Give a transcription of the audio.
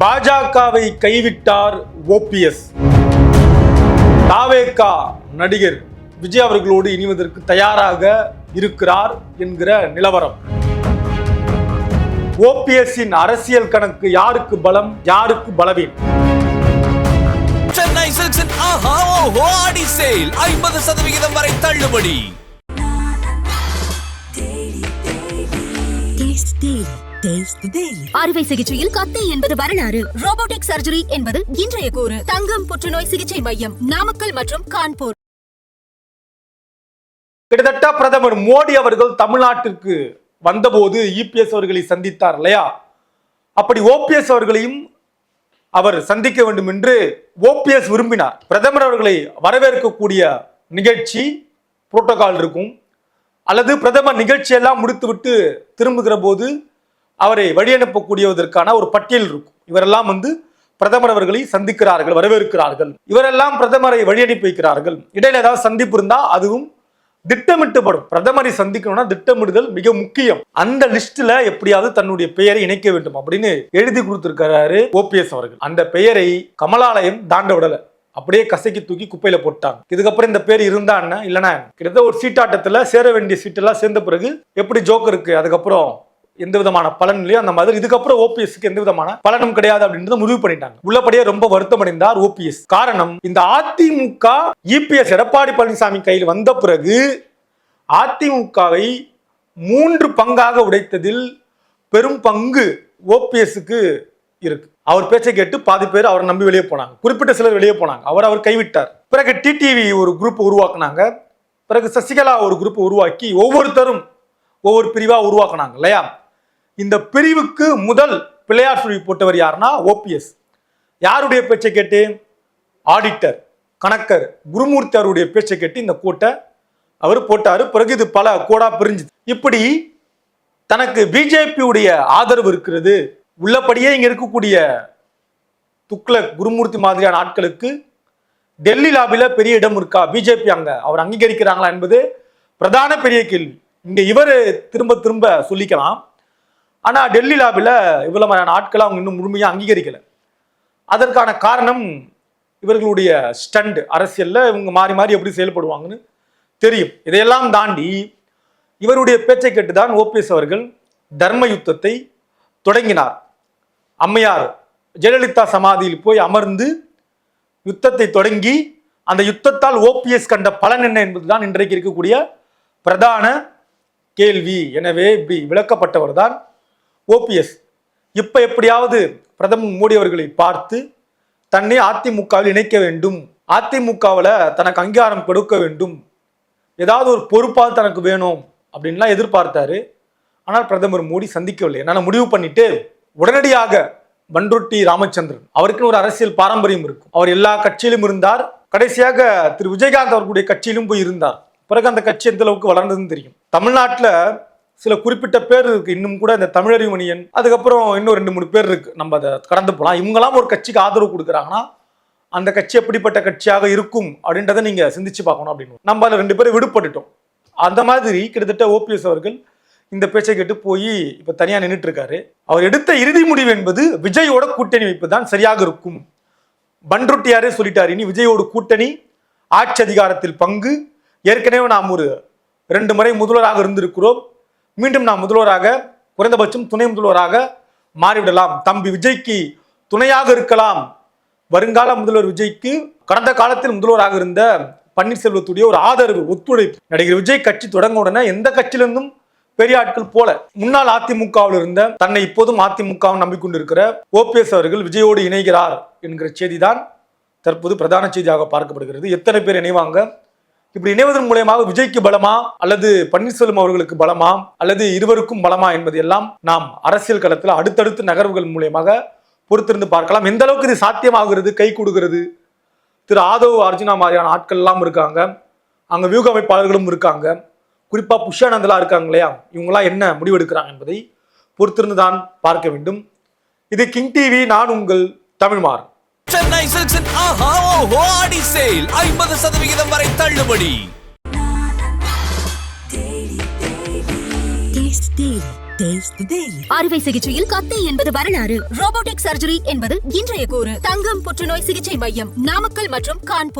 பாஜகவை கைவிட்டார் ஓபிஎஸ் தாவேகா நடிகர் விஜய் அவர்களோடு இணைவதற்கு தயாராக இருக்கிறார் என்கிற நிலவரம். ஓபிஎஸ்ஸின் அரசியல் கணக்கு யாருக்கு பலம் யாருக்கு பலவீனம் சென்னை சில்க்ஸின் ஆஹா ஓஹோ ஆடி சேல். ஐம்பது சதவிகிதம் வரை தள்ளுபடி. அறுவை சிகிச்சையில் கத்தை என்பது வரலாறு. ரோபோட்டிக் சர்ஜரி என்பது இன்றைய கூறு. தங்கம் புற்றுநோய் சிகிச்சை மையம் நாமக்கல் மற்றும் கான்பூர். கிட்டத்தட்ட பிரதமர் மோடி அவர்கள் தமிழ்நாட்டிற்கு வந்தபோது இபிஎஸ் அவர்களை சந்தித்தார் இல்லையா? அப்படி ஓபிஎஸ் அவர்களையும் அவர் சந்திக்க வேண்டும் என்று ஓபிஎஸ் விரும்பினார். பிரதமர் அவர்களை வரவேற்கக்கூடிய நிகழ்ச்சி புரோட்டோகால் இருக்கும். அல்லது பிரதமர் நிகழ்ச்சியெல்லாம் முடித்துவிட்டு திரும்புகிற போது அவரை வழியனுப்பக்கூடியதற்கான ஒரு பட்டியல் இருக்கும். இவரெல்லாம் வந்து பிரதமர் அவர்களை சந்திக்கிறார்கள் வரவேற்கிறார்கள். இவரெல்லாம் பிரதமரை வழியனுப்பி வைக்கிறார்கள். இடையில ஏதாவது சந்திப்பு இருந்தா அதுவும் திட்டமிட்டுப்படும் பிரதமரை சந்திக்கணும்னா திட்டமிடுதல் மிக முக்கியம். அந்த லிஸ்ட்ல எப்படியாவது தன்னுடைய பெயரை இணைக்க வேண்டும் அப்படின்னு எழுதி கொடுத்திருக்கிறாரு ஓபிஎஸ் அவர்கள். அந்த பெயரை கமலாலயம் தாண்ட விடல. அப்படியே கசைக்கு தூக்கி குப்பையில போட்டாங்க. இதுக்கப்புறம் இந்த பேர் இருந்தான்னு இல்லைன்னா கிட்டத்தட்ட ஒரு சீட்டாட்டத்துல சேர வேண்டிய சீட்டெல்லாம் சேர்ந்த பிறகு எப்படி ஜோக்கருக்கு அதுக்கப்புறம் எந்த விதமான பலன் இல்லையோ அந்த மாதிரி இதுக்கப்புறம் ஓபிஎஸ்க்கு எந்த விதமான பலனும் கிடையாது அப்படின்றத முடிவு பண்ணிட்டாங்க. உள்ளபடியே ரொம்ப வருத்தம் அடைந்தார் ஓபிஎஸ் காரணம் இந்த அதிமுக இபிஎஸ் எடப்பாடி பழனிசாமி கையில் வந்த பிறகு அதிமுகவை மூன்று பங்காக உடைத்ததில் பெரும் பங்கு ஓபிஎஸ்க்கு இருக்கு. அவர் பேச்சை கேட்டு பாதி பேர் அவரை நம்பி வெளியே போனாங்க. குறிப்பிட்ட சிலர் வெளியே போனாங்க. அவர் அவர் கைவிட்டார். பிறகு டிடிவி ஒரு குரூப் உருவாக்குனாங்க. பிறகு சசிகலா ஒரு குரூப் உருவாக்கி ஒவ்வொருத்தரும் ஒவ்வொரு பிரிவாக உருவாக்குனாங்க இல்லையா? இந்த பிரிவுக்கு முதல் பிள்ளையார் சுழி போட்டவர் யாருன்னா ஓபிஎஸ் யாருடைய பேச்சை கேட்டு? ஆடிட்டர் கணக்கர் குருமூர்த்தி அவருடைய பேச்சை கேட்டு இந்த கோட்டை அவர் போட்டார். பிறகு இது பல கோடா பிரிஞ்சுது. இப்படி தனக்கு பிஜேபியுடைய ஆதரவு இருக்கிறது. உள்ளபடியே இங்கே இருக்கக்கூடிய துக்ளக் குருமூர்த்தி மாதிரியான ஆட்களுக்கு டெல்லி லாபியில் பெரிய இடம் இருக்கா? பிஜேபி அங்கே அவர் அங்கீகரிக்கிறாங்களா என்பது பிரதான பெரிய கேள்வி. இங்கே இவர் திரும்ப திரும்ப சொல்லிக்கலாம். ஆனால் டெல்லி லாபில் இவ்வளோ மாதிரியான ஆட்களை அவங்க இன்னும் முழுமையாக அங்கீகரிக்கலை. அதற்கான காரணம் இவர்களுடைய ஸ்டண்ட் அரசியலில் இவங்க மாறி மாறி எப்படி செயல்படுவாங்கன்னு தெரியும். இதையெல்லாம் தாண்டி இவருடைய பேச்சை கேட்டுதான் ஓபிஎஸ் அவர்கள் தர்ம யுத்தத்தை தொடங்கினார். அம்மையார் ஜெயலலிதா சமாதியில் போய் அமர்ந்து யுத்தத்தை தொடங்கி அந்த யுத்தத்தால் ஓபிஎஸ் கண்ட பலன் என்ன என்பதுதான் இன்றைக்கு இருக்கக்கூடிய பிரதான கேள்வி. எனவே இப்படி விளக்கப்பட்டவர் தான் ஓபிஎஸ். இப்போ எப்படியாவது பிரதமர் மோடி அவர்களை பார்த்து தன்னை அதிமுகவில் இணைக்க வேண்டும். அதிமுகவில் தனக்கு அங்கீகாரம் கொடுக்க வேண்டும். ஏதாவது ஒரு பொறுப்பால் தனக்கு வேணும் அப்படின்லாம் எதிர்பார்த்தாரு. ஆனால் பிரதமர் மோடி சந்திக்கவில்லை. என்னால் முடிவு பண்ணிட்டு உடனடியாக பன்ருட்டி ராமச்சந்திரன். அவருக்குன்னு ஒரு அரசியல் பாரம்பரியம் இருக்கும். அவர் எல்லா கட்சியிலும் இருந்தார். கடைசியாக திரு. விஜயகாந்த் அவர்களுடைய கட்சியிலும் போய் இருந்தார். பிறகு அந்த கட்சி எந்த அளவுக்கு வளர்ந்ததுன்னு தெரியும். தமிழ்நாட்டில் சில குறிப்பிட்ட பேர் இருக்கு. இன்னும் கூட இந்த தமிழறிமணியன் அதுக்கப்புறம் இன்னும் ரெண்டு மூணு பேர் இருக்கு. நம்ம அதை கடந்து போகலாம் இவங்கெல்லாம் ஒரு கட்சிக்கு ஆதரவு கொடுக்குறாங்கன்னா அந்த கட்சி எப்படிப்பட்ட கட்சியாக இருக்கும் அப்படின்றத நீங்க சிந்திச்சு பார்க்கணும் அப்படின்னு. நம்ம அதில் ரெண்டு பேரும் விடுபட்டுட்டோம். அந்த மாதிரி கிட்டத்தட்ட ஓபிஎஸ் அவர்கள் இந்த பேச்சை கேட்டு போய் இப்போ தனியாக நின்றுட்டு இருக்காரு அவர் எடுத்த இறுதி முடிவு என்பது விஜயோட கூட்டணி வைப்பு தான் சரியாக இருக்கும். பன்ருட்டியாரே சொல்லிட்டார். இனி விஜயோட கூட்டணி ஆட்சி அதிகாரத்தில் பங்கு. ஏற்கனவே நாம் ஒரு ரெண்டு முறை முதல்வராக இருந்திருக்கிறோம். மீண்டும் நாம் முதல்வராக குறைந்தபட்சம் துணை முதல்வராக மாறிவிடலாம். தம்பி விஜய்க்கு துணையாக இருக்கலாம். வருங்கால முதல்வர் விஜய்க்கு கடந்த காலத்தில் முதல்வராக இருந்த பன்னீர்செல்வத்துடைய ஒரு ஆதரவு ஒத்துழைப்பு. நடிகர் விஜய் கட்சி தொடங்க உடனே எந்த கட்சியிலிருந்தும் பெரிய ஆட்கள் போல. முன்னாள் அதிமுகவில் இருந்த தன்னை இப்போதும் அதிமுக நம்பிக்கொண்டிருக்கிற ஓபிஎஸ் அவர்கள் விஜயோடு இணைகிறார் என்கிற செய்திதான் தற்போது பிரதான செய்தியாக பார்க்கப்படுகிறது. எத்தனை பேர் இணைவாங்க? இப்படி இணைவதன் மூலயமாக விஜய்க்கு பலமா? அல்லது பன்னீர்செல்வம் அவர்களுக்கு பலமா? அல்லது இருவருக்கும் பலமா என்பது எல்லாம் நாம் அரசியல் களத்தில் அடுத்தடுத்து நகர்வுகள் மூலியமாக பொறுத்திருந்து பார்க்கலாம். எந்த அளவுக்கு இது சாத்தியமாகிறது? கை கொடுக்கிறது. திரு ஆதவ் அர்ஜுனா மாதிரியான ஆட்கள்லாம் இருக்காங்க. அங்க வியூக அமைப்பாளர்களும் இருக்காங்க. குறிப்பா புஷ்யானந்தெல்லாம் இருக்காங்க இல்லையா? இவங்கெல்லாம் என்ன முடிவெடுக்கிறாங்க என்பதை பொறுத்திருந்து தான் பார்க்க வேண்டும். இது கிங் டிவி நான் உங்கள் தமிழ்மார். சென்னை சில்க்ஸின் ஆஹா ஓஹோ ஆடி சேல். ஐம்பது சதவிகிதம் வரை தள்ளுபடி. அறுவை சிகிச்சையில் கத்தை என்பது வரலாறு. ரோபோட்டிக் சர்ஜரி என்பது இன்றைய கூறு. தங்கம் புற்றுநோய் சிகிச்சை மையம் நாமக்கல் மற்றும் கான்பூர்.